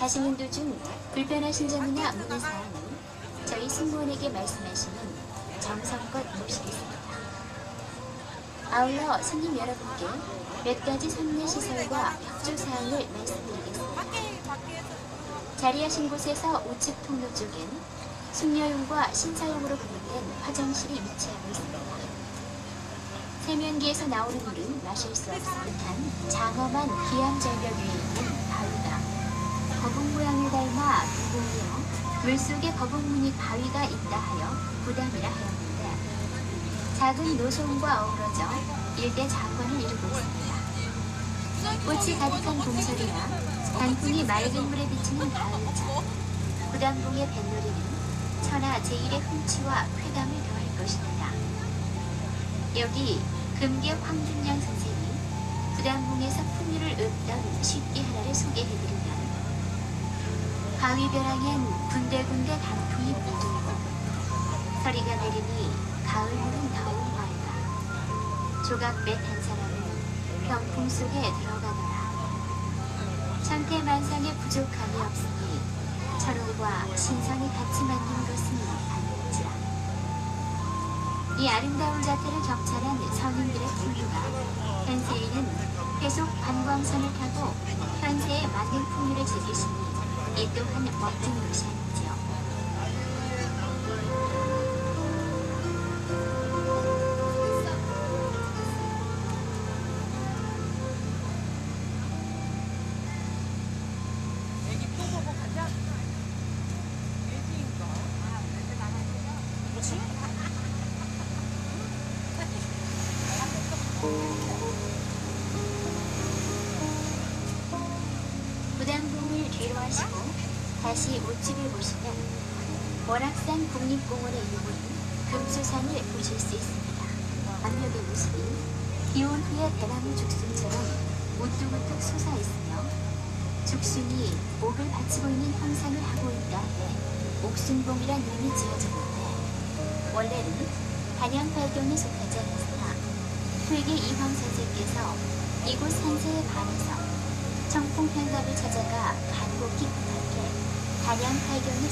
가시는 도중 불편하신 점이나 문의사항은 저희 승무원에게 말씀하시면 정성껏 모시겠습니다. 아울러 손님 여러분께 몇 가지 선례 시설과 협조 사항을 말씀드리겠습니다. 자리하신 곳에서 우측 통로 쪽엔 숙녀용과 신사용으로 분리된 화장실이 위치하고 있습니다. 세면기에서 나오는 물은 마실 수 없으니까 장엄한 기암절벽 위에 있는 거북 모양을 닮아 무공이어 물속에 거북 무늬 바위가 있다 하여 부담이라 하였는데 작은 노송과 어우러져 일대 장관을 이루고 있습니다. 꽃이 가득한 봄철이나 단풍이 맑은 물에 비치는 가을철 부담봉의 뱃놀이는 천하 제1의 흠치와 쾌감을 더할 것입니다. 여기 금계 황준양 선생이 부담봉에서 풍류를 읊던 쉽게 하나를 소개해드리면 바위 벼랑엔 군데군데 단풍이 묻어있고 서리가 내리니 가을물은 더욱 맑아 조각배 한 사람은 병풍 속에 들어가더라. 천태만상에 부족함이 없으니 철호와 신성이 같이 만든 것은 아닐지라. 이 아름다운 자태를 경찰한 성인들의 풍류가 현세에는 계속 관광선을 타고 현세에 맞는 풍류를 즐기시니 이 또한 멋진 아니지요. 애기 또 보고 가자. 애기인가? 그렇지? 부담봉을 뒤로 하시고 다시 우측을 보시면 월악산 국립공원에 있는 금수산을 보실 수 있습니다. 암벽의 모습이 기온 후의 대나무 죽순처럼 우뚝우뚝 솟아 있으며 죽순이 옥을 받치고 있는 형상을 하고 있다 해 옥순봉이란 이름이 지어졌는데 원래는 단양발경에 속하지 않았으나 퇴계 이황 선생께서 이곳 산세에 반해서 청풍평갑을 찾아가 간곡히 부탁해. 단양팔경에